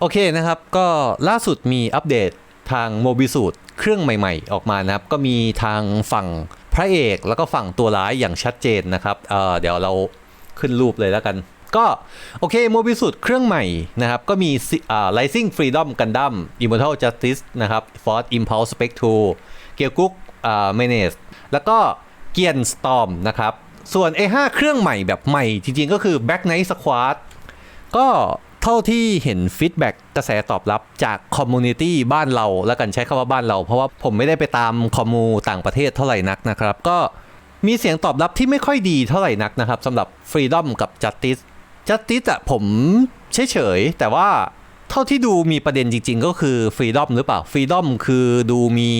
โอเคนะครับ ก็ล่าสุดมีอัปเดตทางโมบิสูตเครื่องใหม่ๆ ออกมานะครับ ก็มีทางฝั่งพระเอกแล้วก็ฝั่งตัวร้ายอย่างชัดเจนนะครับเเดี๋ยวเราขึ้นรูปเลยแล้วกัน ก็โอเคโมบิสูตเครื่องใหม่นะครับ ก็มีอ่า Rising Freedom Gundam Immortal Justice นะครับ Force Impulse Spec 2เกียร์กุ๊กอ่า Menace แล้วก็เกียน Storm นะครับ ส่วน A5 เครื่องใหม่แบบใหม่จริงๆก็คือ Black Knight Squad ก็ ท่าที่เห็นฟีดแบ็กกระแสตอบรับจากคอมมูนิตี้บ้านเรา แล้วกันใช้คำว่าบ้านเรา เพราะว่าผมไม่ได้ไปตามคอมมูต่างประเทศเท่าไหร่นักนะครับ ก็มีเสียงตอบรับที่ไม่ค่อยดีเท่าไหร่นักนะครับสำหรับ Freedom กับ Justice Justice อะผมเฉยๆ แต่ว่าเท่าที่ดูมีประเด็นจริง ๆ ก็คือ Freedom หรือเปล่า Freedom คือดูมี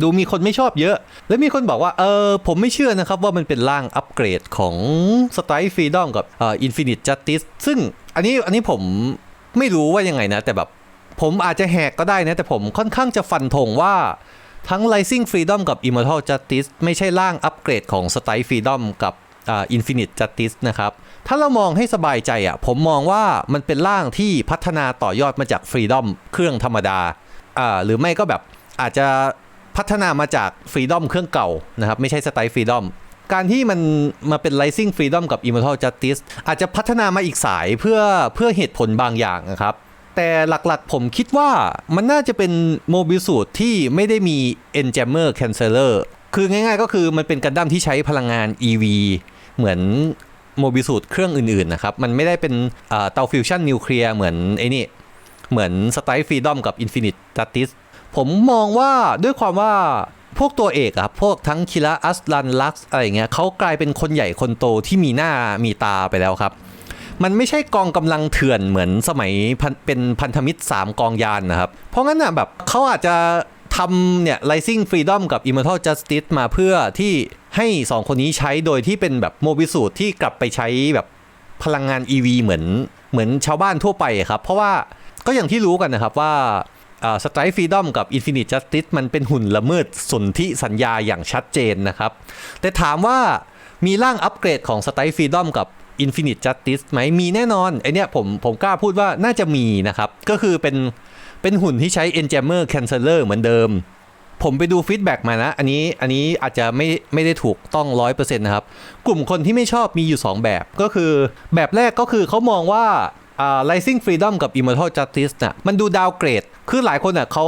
ดูมีคนไม่ชอบเยอะ และมีคนบอกว่า เออ ผมไม่เชื่อนะครับว่ามันเป็นร่างอัปเกรดของ Strike Freedom กับเอ่อ Infinite Justice ซึ่งอันนี้อันนี้ผมไม่รู้ว่ายังไงนะ แต่แบบผมอาจจะแหกก็ได้นะ แต่ผมค่อนข้างจะฟันธงว่าทั้ง Rising Freedom กับ Immortal Justice ไม่ใช่ร่างอัปเกรดของ Strike Freedom กับอ่า Infinite Justice นะครับ ถ้าเรามองให้สบายใจอะ ผมมองว่ามันเป็นร่างที่พัฒนาต่อยอดมาจาก Freedom เครื่องธรรมดาอ่าหรือไม่ก็แบบอาจจะ พัฒนามาจาก Freedom เครื่องเก่านะครับ ไม่ใช่ Style Freedom การที่มันมาเป็น Rising Freedom กับ Immortal Justice อาจจะพัฒนามาอีกสายเพื่อเพื่อเหตุผลบางอย่างนะครับ แต่หลักๆผมคิดว่ามันน่าจะเป็นโมบิสูตรที่ไม่ได้มี Enjammer Canceller คือง่ายๆก็คือมันเป็นกันดั้มที่ใช้พลังงาน EV เหมือนโมบิสูตรเครื่องอื่นๆนะครับ มันไม่ได้เป็นเตาฟิวชั่นนิวเคลียร์เหมือนไอ้นี่เหมือน Style Freedom กับ Infinite Justice ผมมองว่าด้วยความว่าพวกตัวเอกอะครับพวกทั้งคิระอัสลันลักซ์อะไรเงี้ยเขากลายเป็นคนใหญ่คนโตที่มีหน้ามีตาไปแล้วครับ มันไม่ใช่กองกำลังเถื่อนเหมือนสมัยเป็นพันธมิตร 3 กองยานนะครับ เพราะงั้นน่ะแบบเขาอาจจะทำเนี่ย Rising Freedom กับ Immortal Justice มาเพื่อที่ให้ 2 คนนี้ใช้โดยที่เป็นแบบโมบิสูตที่กลับไปใช้แบบพลังงาน EV เหมือนเหมือนชาวบ้านทั่วไปครับ เพราะว่าก็อย่างที่รู้กันนะครับว่า สไตร์ฟรีดอมกับ Infinite Justice มันเป็นหุ่นละเมิดสนธิสัญญาอย่างชัดเจนนะครับ แต่ถามว่ามีร่างอัปเกรดของสไตร์ฟรีดอมกับ Infinite Justice ไหมมีแน่นอนไอเนี้ยผมผมกล้าพูดว่าน่าจะมีนะครับ ก็คือเป็นเป็นหุ่นที่ใช้ Enjammer Canceller เหมือนเดิม ผมไปดูฟีดแบ็กมานะ อันนี้อันนี้อาจจะไม่ไม่ได้ถูกต้อง 100%นะครับ กลุ่มคนที่ไม่ชอบมีอยู่ 2 แบบก็คือแบบแรกก็คือเขามองว่า อ่า Rising Freedom กับ Immortal Justice น่ะมันดูดาวเกรด คือหลายคนอะเขา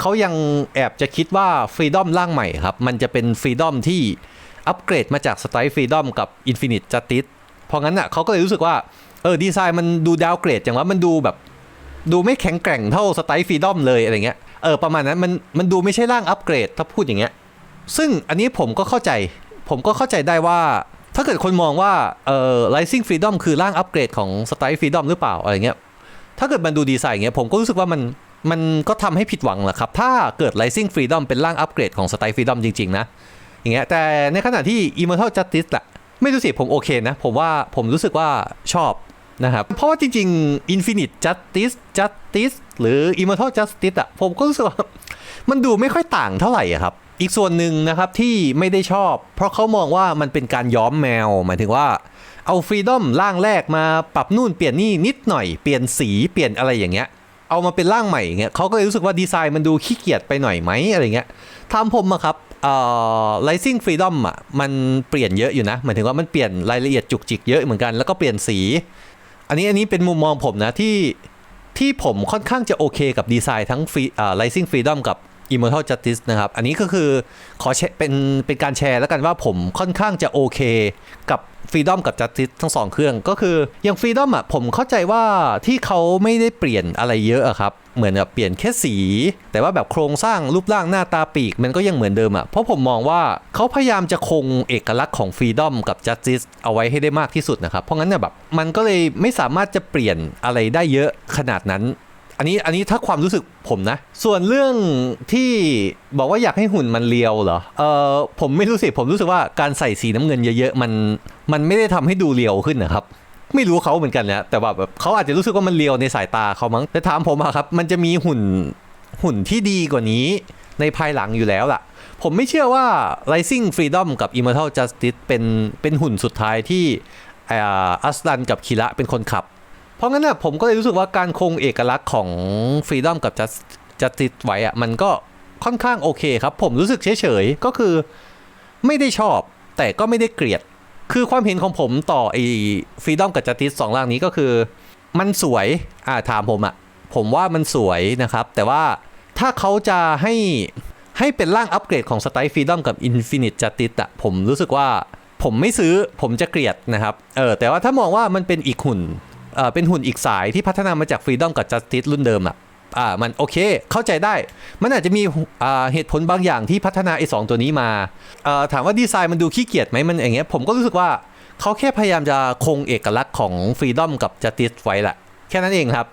เขายังแอบจะคิดว่า Freedom ร่างใหม่ครับ มันจะเป็น Freedom ที่อัปเกรดมาจาก Strike Freedom กับ Infinite Justice เพราะงั้นอะเขาก็เลยรู้สึกว่าเออดีไซน์มันดูดาวเกรดอย่างว่ามันดูแบบดูไม่แข็งแกร่งเท่าสไตล์ฟรีดอมเลยอะไรเงี้ย เออประมาณนั้นมันมันดูไม่ใช่ร่างอัปเกรดถ้าพูดอย่างเงี้ย ซึ่งอันนี้ผมก็เข้าใจ ผมก็เข้าใจได้ว่า ถ้าเกิดคนมองว่าเอ่อ Rising Freedom คือร่างอัปเกรดของ Style Freedom หรือเปล่าอะไรเงี้ยถ้าเกิดมันดูดีไซน์อย่างเงี้ยผมก็รู้สึกว่ามันมันก็ทำให้ผิดหวังแหละครับ ถ้าเกิด Rising Freedom เป็นร่างอัปเกรดของ Style Freedom จริง ๆ นะ อย่างเงี้ยแต่ในขณะที่ Immortal Justice อะไม่รู้สิ ผมโอเคนะ ผมว่าผมรู้สึกว่าชอบนะครับ เพราะว่าจริง ๆ Infinite Justice Justice หรือ Immortal Justice อะผมก็รู้สึกว่า มันดูไม่ค่อยต่างเท่าไหร่อะครับ อีกส่วนหนึ่งนะครับที่ไม่ได้ชอบ เพราะเขามองว่ามันเป็นการย้อมแมว หมายถึงว่าเอาฟรีดอมร่างแรกมาปรับนู่นเปลี่ยนนี่นิดหน่อยเปลี่ยนสีเปลี่ยนอะไรอย่างเงี้ยเอามาเป็นร่างใหม่อย่างเงี้ยเขาก็เลยรู้สึกว่าดีไซน์มันดูขี้เกียจไปหน่อยไหมอะไรเงี้ยถามผมอะครับเอ่อ Rising Freedom อะมันเปลี่ยนเยอะอยู่นะหมายถึงว่ามันเปลี่ยนรายละเอียดจุกจิกเยอะเหมือนกันแล้วก็เปลี่ยนสี อันนี้อันนี้เป็นมุมมองผมนะที่ที่ผมค่อนข้างจะโอเคกับดีไซน์ทั้งฟรีเอ่า Rising Freedom กับ Immortal Justice นะครับ อันนี้ก็คือขอเป็นเป็นการแชร์แล้วกันว่าผมค่อนข้างจะโอเคกับ Freedom กับ Justice ทั้งสองเครื่อง ก็คืออย่าง Freedom อะผมเข้าใจว่าที่เขาไม่ได้เปลี่ยนอะไรเยอะอะครับ เหมือนแบบเปลี่ยนแค่สี แต่ว่าแบบโครงสร้างรูปร่างหน้าตาปีก มันก็ยังเหมือนเดิมอะเพราะผมมองว่าเขาพยายามจะคงเอกลักษณ์ของ Freedom กับ Justice เอาไว้ให้ได้มากที่สุดนะครับ เพราะงั้นเนี่ยแบบมันก็เลยไม่สามารถจะเปลี่ยนอะไรได้เยอะขนาดนั้น อันนี้อันนี้ถ้าความรู้สึกผมนะ ส่วนเรื่องที่บอกว่าอยากให้หุ่นมันเรียวเหรอเออผมไม่รู้สิผมรู้สึกว่าการใส่สีน้ำเงินเยอะๆมันมันไม่ได้ทำให้ดูเรียวขึ้นนะครับไม่รู้เขาเหมือนกันนะแต่แบบเขาอาจจะรู้สึกว่ามันเรียวในสายตาเขามั้งแต่ถามผมอะครับ มันจะมีหุ่นหุ่นที่ดีกว่านี้ในภายหลังอยู่แล้วล่ะ ผมไม่เชื่อว่า Rising Freedom กับ Immortal Justice เป็นเป็นหุ่นสุดท้ายที่อัสลันกับคิระเป็นคนขับ เพราะงั้นน่ะผมก็เลยรู้สึกว่าการคงเอกลักษณ์ของฟรีดอมกับจัสจัสติสไว้อะมันก็ค่อนข้างโอเคครับ ผมรู้สึกเฉยๆ ก็คือไม่ได้ชอบแต่ก็ไม่ได้เกลียด คือความเห็นของผมต่อไอ้ฟรีดอมกับจัสติสสองร่างนี้ก็คือ มันสวยอ่าถามผมอะผมว่ามันสวยนะครับ แต่ว่าถ้าเขาจะให้ให้เป็นร่างอัปเกรดของสไตล์ฟรีดอมกับ Infinite Justice อะผมรู้สึกว่าผมไม่ซื้อผมจะเกลียดนะครับ เออแต่ว่าถ้ามองว่ามันเป็นอีกหุ่น เอ่อเป็นหุ่นอีกสายที่พัฒนามาจาก Freedom กับ Justice รุ่นเดิมอะอ่ามันโอเคเข้าใจได้ มันอาจจะมีอ่าเหตุผลบางอย่างที่พัฒนาไอ้สองตัวนี้มาเอ่อถามว่าดีไซน์มันดูขี้เกียจไหมมันอย่างเงี้ยผมก็รู้สึกว่าเขาแค่พยายามจะคงเอกลักษณ์ของ Freedom กับ Justice ไว้แหละแค่นั้นเองครับ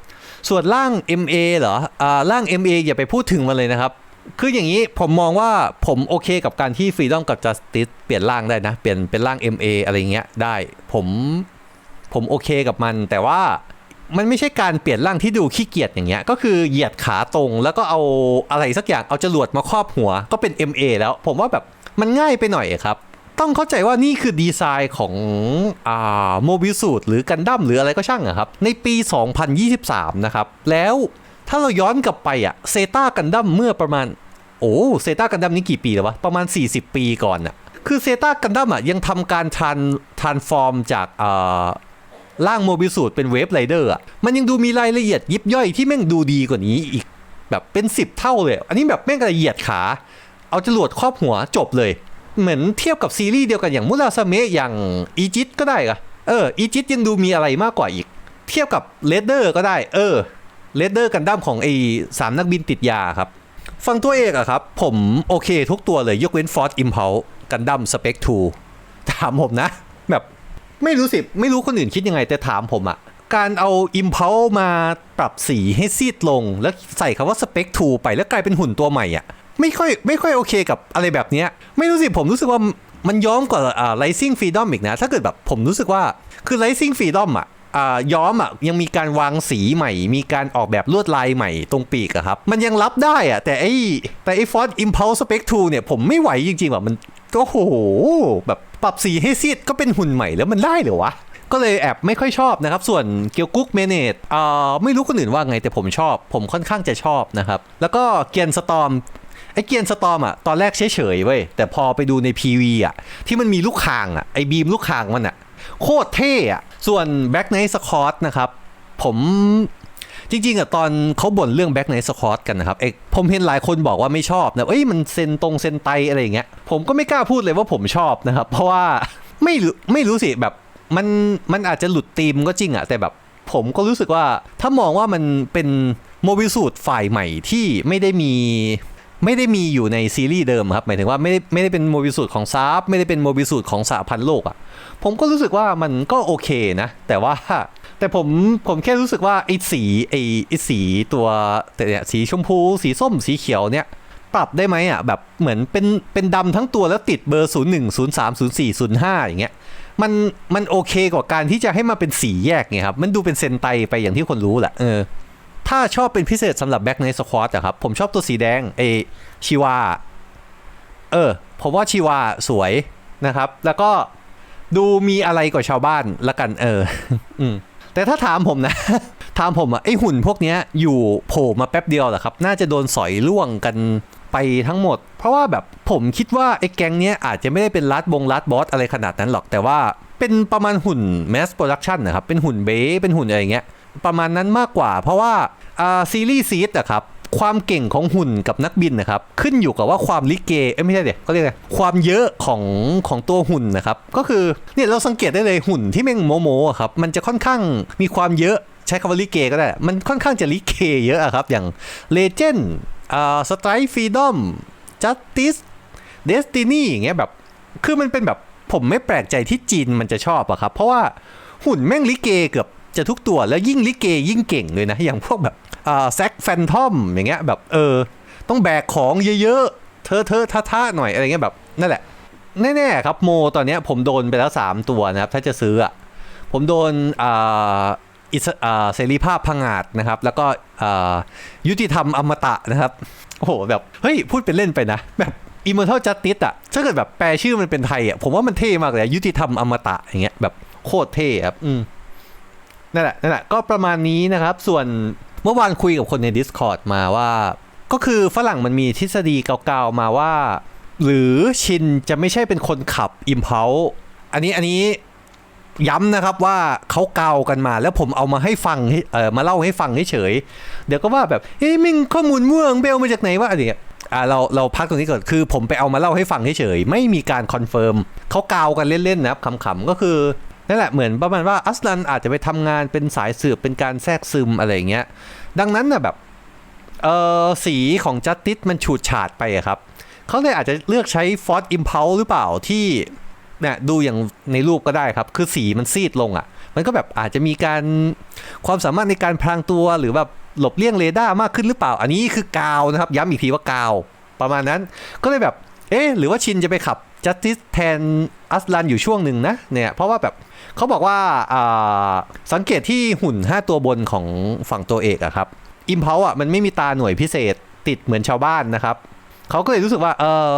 ส่วนร่าง MA เหรออ่าร่าง MA อย่าไปพูดถึงมันเลยนะครับ คืออย่างนี้ผมมองว่าผมโอเคกับการที่ Freedom กับ Justice เปลี่ยนร่างได้นะ เปลี่ยนเป็นร่าง MA อะไรเงี้ยได้ผม ผมโอเคกับมัน แต่ว่ามันไม่ใช่การเปลี่ยนร่างที่ดูขี้เกียจอย่างเงี้ย ก็คือเหยียดขาตรงแล้วก็เอาอะไรสักอย่างเอาจรวดมาครอบหัว ก็เป็น MA แล้ว ผมว่าแบบมันง่ายไปหน่อยครับ ต้องเข้าใจว่านี่คือดีไซน์ของอ่าโมบิสูตหรือกันดั้มหรืออะไรก็ช่างอะครับ ในปี 2023 นะครับ แล้วถ้าเราย้อนกลับไปอะเซตากันดั้มเมื่อประมาณ โอ้เซตากันดั้มนี่กี่ปีแล้ววะ ประมาณ 40 ปีก่อนอะคือเซตากันดั้มอะยังทำการทรานทรานฟอร์มจากอ่า ร่างโมบิสูตเป็นเวฟไรเดอร์อะมันยังดูมีรายละเอียดยิบย่อยที่แม่งดูดีกว่านี้อีก แบบเป็น 10 เท่าเลย อันนี้แบบแม่งละเอียดขา เอาจรวดครอบหัวจบเลย เหมือนเทียบกับซีรีส์เดียวกันอย่างมุราซาเมะอย่างอีจิตก็ได้อะเอออีจิตยังดูมีอะไรมากกว่าอีก เทียบกับเลดเดอร์ก็ได้ เออเลดเดอร์กันดั้มของไอ้สามนักบินติดยาครับฟังตัวเอกอะครับ ผมโอเคทุกตัวเลยยกเว้นฟอร์ e อิมเพลกันดั้มสเปกทูถามผมนะ แบบ ไม่รู้สิ ไม่รู้คนอื่นคิดยังไง แต่ถามผมอะการเอา Impulse มาปรับสีให้ซีดลง แล้วใส่คำว่า Spec 2 ไปแล้วกลายเป็นหุ่นตัวใหม่อะไม่ค่อยไม่ค่อยโอเคกับอะไรแบบเนี้ยไม่รู้สิ ผมรู้สึกว่ามันย้อมกว่าอ่า Rising Freedom อีกนะ ถ้าเกิดแบบผมรู้สึกว่าคือ Rising Freedom อะอ่าย้อมอะยังมีการวางสีใหม่ มีการออกแบบลวดลายใหม่ตรงปีกอะครับ มันยังรับได้อะแต่ไอ้แต่ไอ้ Ford Impulse Spec 2เนี่ย ผมไม่ไหวจริงๆว่ะมันโอ้โหแบบ ปรับสีให้ซีดก็เป็นหุ่นใหม่แล้วมันได้เหรอวะ ก็เลยแอบไม่ค่อยชอบนะครับ ส่วนเกียวกุ๊กเมเนตอ่าไม่รู้คนอื่นว่าไงแต่ผมชอบ ผมค่อนข้างจะชอบนะครับ แล้วก็เกียนสตอมไอ้เกียนสตอมอะตอนแรกเฉยๆเว้ยแต่พอไปดูใน PV อะที่มันมีลูกคางอะไอ้บีมลูกคางมันอะโคตรเท่อะส่วน Black Knight Scott นะครับ ผม จริงๆอะตอนเขาบ่นเรื่อง Black Knight Scott กันนะครับเอกผมเห็นหลายคนบอกว่าไม่ชอบนะเอ้ยมันเซนตรงเซนไตอะไรอย่างเงี้ยผมก็ไม่กล้าพูดเลยว่าผมชอบนะครับ เพราะว่าไม่รู้ไม่รู้สิแบบมันมันอาจจะหลุดธีมก็จริงอะแต่แบบผมก็รู้สึกว่าถ้ามองว่ามันเป็นโมบิสูตรฝ่ายใหม่ที่ไม่ได้มีไม่ได้มีอยู่ในซีรีส์เดิมครับหมายถึงว่าไม่ได้ไม่ได้เป็นโมบิสูตรของซาร์ไม่ได้เป็นโมบิสูตรของสหพันธ์โลกอะ่ะผมก็รู้สึกว่ามันก็โอเคนะ แต่ว่า แต่ผมผมแค่รู้สึกว่าไอ้สีไอ้ไอ้สีตัวแต่เนี่ยสีชมพู สีส้มสีเขียวเนี่ย ปรับได้ไหมอะแบบเหมือนเป็นเป็นดำทั้งตัวแล้วติดเบอร์ 0 1 0 3 0 4 0 5 อย่างเงี้ยมันมันโอเคกว่าการที่จะให้มาเป็นสีแยกไงครับ มันดูเป็นเซนไตไปอย่างที่คนรู้แหละเออถ้าชอบเป็นพิเศษสำหรับแบ็กในสควอตอะครับ ผมชอบตัวสีแดงเอชิวาเออผมว่าชิวาสวยนะครับ แล้วก็ดูมีอะไรกว่าชาวบ้านละกันเออ อืม แต่ถ้าถามผมนะ ถามผมอะไอหุ่นพวกนี้อยู่โผล่มาแป๊บเดียวแหละครับ น่าจะโดนสอยล่วงกันไปทั้งหมด เพราะว่าแบบผมคิดว่าไอ้แก๊งเนี้ยอาจจะไม่ได้เป็นลัดบงลัดบอสอะไรขนาดนั้นหรอก แต่ว่าเป็นประมาณหุ่นแมสโปรดักชันนะครับ เป็นหุ่นเบ๊เป็นหุ่นอะไรอย่างเงี้ย ประมาณนั้นมากกว่า เพราะว่าอ่าซีรีส์ซีดอะครับ ความเก่งของหุ่นกับนักบินนะครับ ขึ้นอยู่กับว่าความลิเกเอ้ยไม่ใช่เด็กก็เรียกอะไรความเยอะของของตัวหุ่นนะครับ ก็คือเนี่ยเราสังเกตได้เลยหุ่นที่แม่งโมโมอะครับมันจะค่อนข้างมีความเยอะใช้คำว่าลิเกก็ได้ มันค่อนข้างจะลิเกเยอะอะครับ อย่างเลเจนด์อ่าสไตร์ฟรีดอมจัสติสเดสตินีอย่างเงี้ยแบบ คือมันเป็นแบบผมไม่แปลกใจที่จีนมันจะชอบอะครับ เพราะว่าหุ่นแม่งลิเกเกือบจะทุกตัวแล้วยิ่งลิเกยิ่งเก่งเลยนะ อย่างพวกแบบ แซกแฟนทอมอย่างเงี้ยแบบเออ ต้องแบกของเยอะๆเธอเธอท่าท่าหน่อยอะไรเงี้ยแบบนั่นแหละแน่ๆครับโมตอนเนี้ยผมโดนไปแล้ว 3 ตัวนะครับ ถ้าจะซื้ออะผมโดนอ่าอิสอ่าเสรีภาพพังอาจนะครับ แล้วก็อ่ายุติธรรมอมตะนะครับโอ้โหแบบเฮ้ยพูดเป็นเล่นไปนะแบบ Immortal Justice อะถ้าเกิดแบบแปลชื่อมันเป็นไทยอะผมว่ามันเท่มากเลยยุติธรรมอมตะอย่างเงี้ยแบบโคตรเท่ครับอืมนั่นแหละนั่นแหละก็ประมาณนี้นะครับส่วน เมื่อวานคุยกับคนใน Discord มาว่า ก็คือฝรั่งมันมีทฤษฎีเก่าๆมาว่า หรือชินจะไม่ใช่เป็นคนขับ Impulse อันนี้อันนี้ย้ำนะครับว่าเขาเกากันมา แล้วผมเอามาให้ฟังเออมาเล่าให้ฟังเฉยเดี๋ยวก็ว่าแบบเฮ้ยมิงข้อมูลม่วงเบลมาจากไหนวะอะไรเงี้ยอ่าเราเราพักตรงนี้ก่อนคือผมไปเอามาเล่าให้ฟังเฉยๆไม่มีการคอนเฟิร์มเขาเกากันเล่นๆนะครับขำๆก็คือ นั่นแหละเหมือนประมาณว่าอัสลันอาจจะไปทำงานเป็นสายสืบเป็นการแทรกซึมอะไรอย่างเงี้ย ดังนั้นน่ะแบบเออสีของจัสติสมันฉูดฉาดไปครับเขาเลยอาจจะเลือกใช้ฟอสอิมเพลหรือเปล่าที่เนี่ยดูอย่างในรูปก็ได้ครับ คือสีมันซีดลงอะ่ะ มันก็แบบอาจจะมีการความสามารถในการพรางตัวหรือแบบหลบเลี่ยงเรดาร์มากขึ้นหรือเปล่า อันนี้คือกาวนะครับ ย้ำอีกทีว่ากาว ประมาณนั้นก็เลยแบบเอ๊หรือว่าชินจะไปขับจัสติสแทนอัสลันอยู่ช่วงหนึ่งนะเนี่ยเพราะว่าแบบ เขาบอกว่าสังเกตที่หุ่น 5 ตัวบนของฝั่งตัวเอกอะครับอิมเพลอะมันไม่มีตาหน่วยพิเศษติดเหมือนชาวบ้านนะครับเขาก็เลยรู้สึกว่าเออ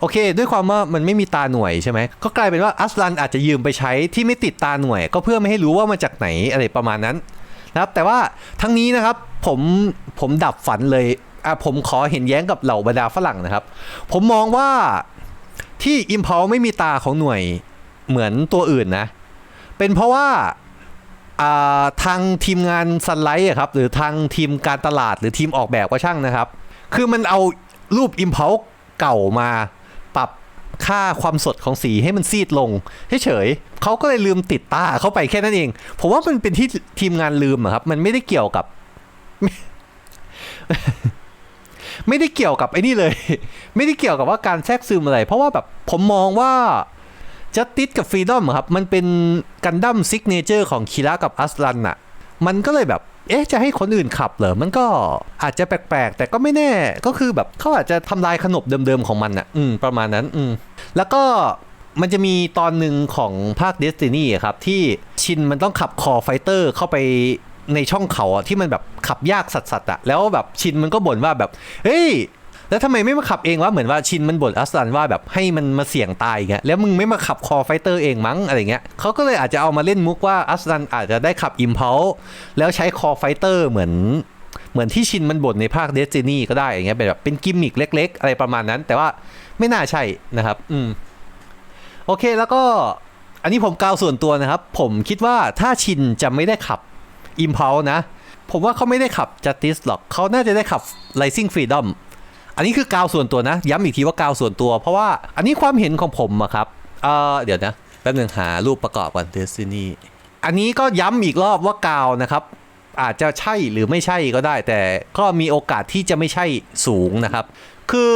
โอเค ด้วยความว่ามันไม่มีตาหน่วยใช่ไหมก็กลายเป็นว่าอัสลันอาจจะยืมไปใช้ที่ไม่ติดตาหน่วย ก็เพื่อไม่ให้รู้ว่ามาจากไหนอะไรประมาณนั้นนะครับแต่ว่าทั้งนี้นะครับผมผมดับฝันเลยอะผมขอเห็นแย้งกับเหล่าบรรดาฝรั่งนะครับ ผมมองว่าที่ Impulse ไม่มีตาของหน่วยเหมือนตัวอื่นนะ เป็นเพราะว่าทางทีมงานซันไลท์ครับหรือทางทีมการตลาดหรือทีมออกแบบก็ช่างนะครับ คือมันเอารูป Impulse เก่ามาปรับค่าความสดของสีให้มันซีดลงเฉยๆเขาก็เลยลืมติดตาเข้าไปแค่นั้นเอง ผมว่ามันเป็นที่ทีมงานลืมอะครับ มันไม่ได้เกี่ยวกับ ไม่ได้เกี่ยวกับไอ้นี่เลย ไม่ได้เกี่ยวกับว่าการแทรกซึมอะไร เพราะว่าแบบผมมองว่า จัสติสกับฟรีดอมครับ มันเป็นกันดั้มซิกเนเจอร์ของคีระกับอัสลันอะมันก็เลยแบบเอ๊ะจะให้คนอื่นขับเหรอ มันก็อาจจะแปลกๆ แต่ก็ไม่แน่ ก็คือแบบเขาอาจจะทำลายขนบเดิมๆ ของมันอะอืม ประมาณนั้น อืม แล้วก็มันจะมีตอนหนึ่งของภาค Destiny ครับ ที่ชินมันต้องขับคอไฟเตอร์เข้าไปในช่องเขาอะที่มันแบบขับยากสัสๆอะแล้วแบบชินมันก็บ่นว่าแบบ เฮ้ย แล้วทำไมไม่มาขับเองวะเหมือนว่าชินมันบ่นอัสลันว่าแบบให้มันมาเสี่ยงตายเงี้ยแล้วมึงไม่มาขับคอไฟเตอร์เองมั้งอะไรเงี้ยเขาก็เลยอาจจะเอามาเล่นมุกว่าอัสลันอาจจะได้ขับอิมเพ l ลแล้วใช้คอไฟเตอร์เหมือนเหมือนที่ชินมันบ่นในภาคเดสตินีก็ได้อย่างเงี้ยเป็นแบบเป็นกิมมิกเล็ก ๆ อะไรประมาณนั้น แต่ว่าไม่น่าใช่นะครับ อืม โอเคแล้วก็อันนี้ผมกล่าวส่วนตัวนะครับ ผมคิดว่าถ้าชินจะไม่ได้ขับ Impulse นะ ผมว่าเขาไม่ได้ขับ Justice หรอกเขาน่าจะได้ขับ Rising Freedom อัันนี้คือกาวส่วนตัวนะ ย้ำอีกทีว่ากาวส่วนตัว เพราะว่าอันนี้ความเห็นของผมอะครับเออเดี๋ยวนะแป๊บหนึงหารูปประกอบก่อน Destiny อันนี้ก็ย้ำอีกรอบว่ากาวนะครับ อาจจะใช่หรือไม่ใช่ก็ได้ แต่ก็มีโอกาสที่จะไม่ใช่สูงนะครับ คือ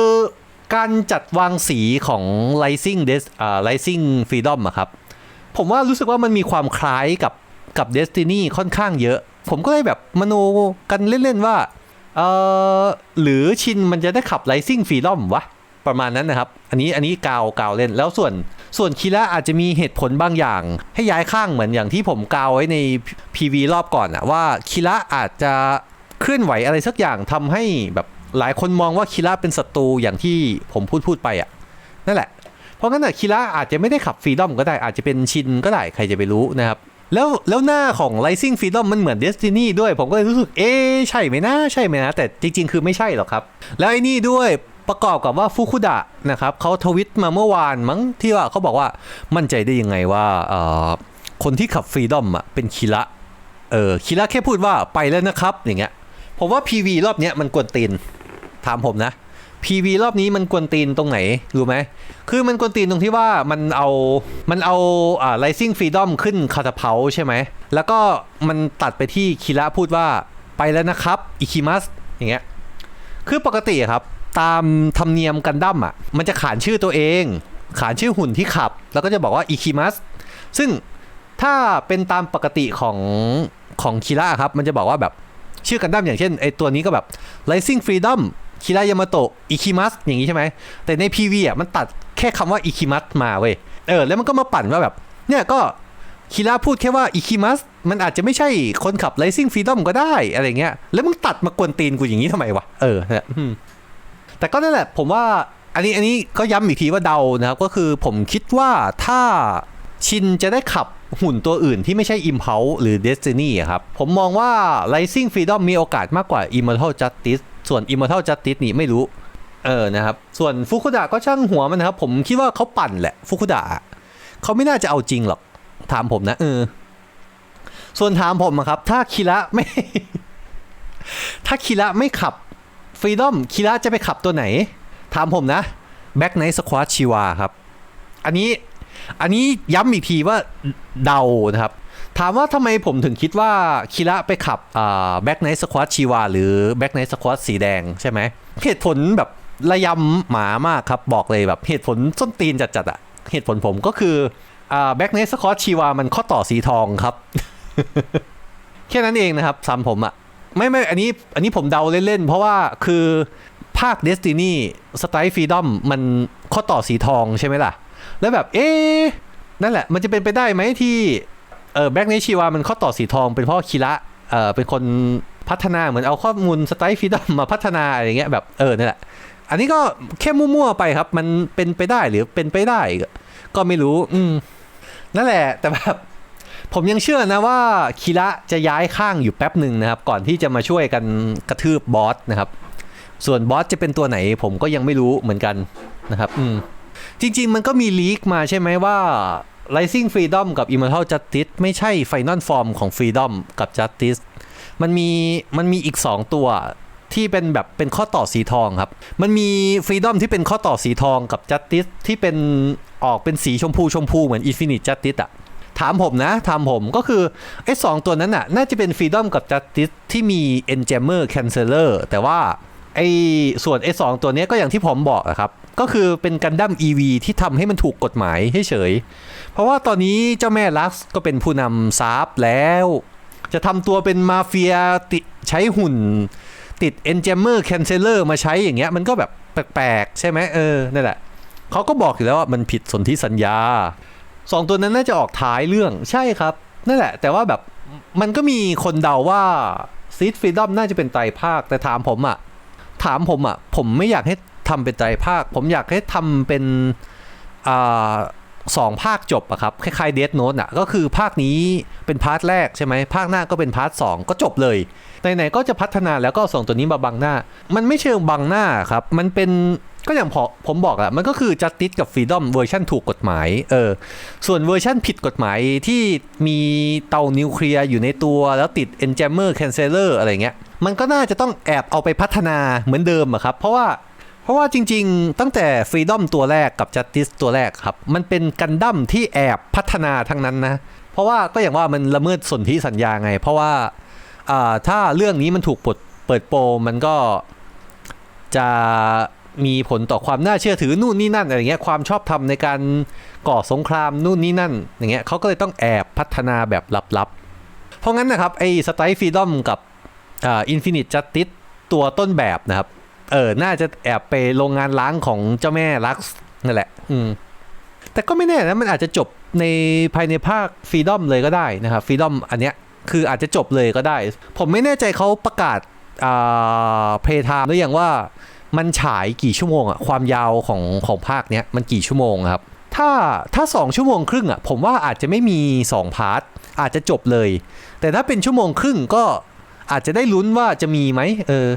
การจัดวางสีของ Rising Des อ่า Rising Freedom อะครับ ผมว่ารู้สึกว่ามันมีความคล้ายกับกับ Destiny ค่อนข้างเยอะ ผมก็เลยแบบมโนกันเล่น ๆ ว่า เออหรือชินมันจะได้ขับ Rising Freedom วะ ประมาณนั้นนะครับ อันนี้อันนี้กาวกาวเล่นแล้วส่วนส่วนคีระอาจจะมีเหตุผลบางอย่าง ให้ย้ายข้างเหมือนอย่างที่ผมกาวไว้ใน PV รอบก่อนอะว่าคีระอาจจะเคลื่อนไหวอะไรสักอย่างทำให้แบบหลายคนมองว่าคีระเป็นศัตรูอย่างที่ผมพูดพูดไปอะนั่นแหละ เพราะงั้นอะคีระอาจจะไม่ได้ขับฟรีดอมก็ได้อาจจะเป็นชินก็ได้ใครจะไปรู้นะครับ แล้วแล้วหน้าของ Rising Freedom มันเหมือน Destiny ด้วย ผมก็เลยรู้สึก เอ๊ใช่ไหมนะใช่ไหมนะ แต่จริง ๆ คือไม่ใช่หรอกครับ แล้วไอ้นี่ด้วยประกอบกับว่าฟุคุดะนะครับเขาทวิตมาเมื่อวานมั้งที่ว่าเขาบอกว่ามั่นใจได้ยังไงว่าเออคนที่ขับฟรีดอมอะเป็นคีระเออคีระแค่พูดว่าไปแล้วนะครับอย่างเงี้ยผมว่า PV รอบเนี้ยมันกวนตีนถามผมนะ PV รอบนี้มันกวนตีนตรงไหน รู้ไหม คือมันกวนตีนตรงที่ว่ามันเอามันเอาอ่า Rising Freedom ขึ้นคาตาเพาใช่ไหม แล้วก็มันตัดไปที่คิระพูดว่าไปแล้วนะครับอิคิมัสอย่างเงี้ยคือปกติครับ ตามธรรมเนียมกันดั้มอะมันจะขานชื่อตัวเอง ขานชื่อหุ่นที่ขับ แล้วก็จะบอกว่าอิคิมัสซึ่งถ้าเป็นตามปกติของของคิระครับ มันจะบอกว่าแบบชื่อกันดั้มอย่างเช่นไอตัวนี้ก็แบบ Rising Freedom คิรายามาโตะอิคิมัสอย่างนี้ใช่ไหม แต่ใน PV อะมันตัดแค่คำว่าอิคิมัสมาเว้ย เออ แล้วมันก็มาปั่นว่าแบบ เนี่ยก็คิราพูดแค่ว่าอิคิมัสมันอาจจะไม่ใช่คนขับ Rising Freedom ก็ได้อะไรเงี้ย แล้วมึงตัดมากวนตีนกูอย่างนี้ทำไมวะ เออนี่ยอืมแต่ก็นั่นแหละ ผมว่า อันนี้อันนี้ก็ย้ำอีกทีว่าเดานะครับ ก็คือผมคิดว่าถ้าชินจะได้ขับหุ่นตัวอื่นที่ไม่ใช่ Impulse หรือ Destiny ครับ ผมมองว่า Rising Freedom มีโอกาสมากกว่า Immortal Justice ส่วน Immortal Justice นี่ไม่รู้ เออนะครับ ส่วนฟุคุดะก็ช่างหัวมันนะครับ ผมคิดว่าเขาปั่นแหละฟุคุดะเขาไม่น่าจะเอาจริงหรอก ถามผมนะ เออ ส่วนถามผมอะครับ ถ้าคิระไม่ ถ้าคิระไม่ขับฟรีดอมคิระจะไปขับตัวไหน ถามผมนะแบ็กไนท์สควอตชิวาครับ อันนี้อันนี้ย้ำอีกทีว่าเดานะครับ ถามว่าทำไมผมถึงคิดว่าคิระไปขับแบ็กไนท์สควอตชิวาหรือแบ็กไนท์สควอตสีแดงใช่ไหมเหตุผลแบบระยำหมามากครับ บอกเลยแบบเหตุผลส้นตีนจัดๆอะเหตุผลผมก็คือแบ็กไนท์สควอตชิวามันข้อต่อสีทองครับ แค่นั้นเองนะครับซ้ำผมอะไม่ไม่อันนี้อันนี้ผมเดาเล่น ๆ เพราะว่าคือภาค Destiny Strike Freedom มันข้อต่อสีทองใช่ไหมล่ะ แล้วแบบเอ๊นั่นแหละ มันจะเป็นไปได้ไหมที่ เออแบ็กเนชิวามันข้อต่อสีทองเป็นพราะคิระเออเป็นคนพัฒนาเหมือนเอาข้อมูล Strike Freedom มาพัฒนาอะไรเงี้ยแบบเออนั่แหละ อันนี้ก็แค่มั่วๆไปครับ มันเป็นไปได้หรือเป็นไปได้ ก็ไม่รู้ อืมนั่นแหละ แต่แบบผมยังเชื่อนะว่าคิระจะย้ายข้างอยู่แป๊บหนึ่งนะครับ ก่อนที่จะมาช่วยกันกระทืบบอสนะครับ ส่วนบอสจะเป็นตัวไหน ผมก็ยังไม่รู้เหมือนกันนะครับ อืมจริง ๆ มันก็มีลีกมาใช่ไหมว่า Rising Freedom กับ Immortal Justice ไม่ใช่ Final Form ของ Freedom กับ Justice มันมีมันมีอีก 2 ตัวที่เป็นแบบเป็นข้อต่อสีทองครับ มันมี Freedom ที่เป็นข้อต่อสีทองกับ Justice ที่เป็นออกเป็นสีชมพูชมพูเหมือน Infinite Justice อะถามผมนะ ถามผมก็คือไอ้สองตัวนั้นน่ะ น่าจะเป็น Freedom กับ Justice ที่มี Enjammer Canceller แต่ว่าไอ้ส่วนไอ้สองตัวนี้ก็อย่างที่ผมบอกอะครับ ก็คือเป็นกันดั้ม EV ที่ทำให้มันถูกกฎหมายให้เฉยเพราะว่าตอนนี้เจ้าแม่ลักซ์ก็เป็นผู้นำซาบแล้ว จะทำตัวเป็นมาเฟียติใช้หุ่น ติด Enjammer Canceller มาใช้อย่างเงี้ยมันก็แบบแปลกๆ ใช่ไหมเออนั่นแหละเขาก็บอกอยู่แล้วว่ามันผิดสนธิสัญญาสองตัวนั้นน่าจะออกท้ายเรื่องใช่ครับ นั่นแหละ แต่ว่าแบบมันก็มีคนเดาว่าซีดฟรีดอมน่าจะเป็นไตรภาคแต่ถามผมอะถามผมอะผมไม่อยากให้ ทำเป็นไตรภาค ผมอยากให้ทำเป็นอ่าสองภาคจบอะครับ คล้ายๆเด n โน e อะก็คือภาคนี้เป็นพาร์ทแรกใช่ไหมภาคหน้าก็เป็นพาร์ทสองก็จบเลยไหนๆก็จะพัฒนาแล้วก็ส่งตัวนี้มาบังหน้า มันไม่เชิงบังหน้าครับ มันเป็นก็อย่างพอผมบอกอะมันก็คือ Justice กับ Freedom เวอร์ชันถูกกฎหมายเออส่วนเวอร์ชันผิดกฎหมายที่มีเตานิวเคลียร์อยู่ในตัวแล้วติด Enjammer Canceller อะไรเงี้ยมันก็น่าจะต้องแอบเอาไปพัฒนาเหมือนเดิมอะครับ เพราะว่า เพราะว่าจริงๆ ตั้งแต่ Freedom ตัวแรกกับ Justice ตัวแรกครับ มันเป็นกันดั้มที่แอบพัฒนาทั้งนั้นนะ เพราะว่าก็อย่างว่ามันละเมิดสนธิสัญญาไง เพราะว่าถ้าเรื่องนี้มันถูกปิดเปิดโปรมันก็จะมีผลต่อความน่าเชื่อถือนู่นนี่นั่นอะไรเงี้ยความชอบธรรมในการก่อสงครามนู่นนี่นั่นอย่างเงี้ยเขาก็เลยต้องแอบพัฒนาแบบลับๆ เพราะงั้นนะครับไอ้สไตล์ฟรีดอมกับอินฟินิตจัสติสตัวต้นแบบนะครับ เออน่าจะแอบไปโรงงานล้างของเจ้าแม่ลักซ์นั่นแหละ อืม แต่ก็ไม่แน่นะมันอาจจะจบในภายในภาคฟรีดอมเลยก็ได้นะครับฟรีดอมอันเนี้ยคืออาจจะจบเลยก็ได้ ผมไม่แน่ใจเขาประกาศอ่าเพย์ไทม์หรือยังว่ามันฉายกี่ชั่วโมงอะความยาวของของภาคเนี้ยมันกี่ชั่วโมงครับ ถ้าถ้า 2 ชั่วโมงครึ่งอะผมว่าอาจจะไม่มี 2 พาร์ท อาจจะจบเลย แต่ถ้าเป็นชั่วโมงครึ่งก็อาจจะได้ลุ้นว่าจะมีไหมเออ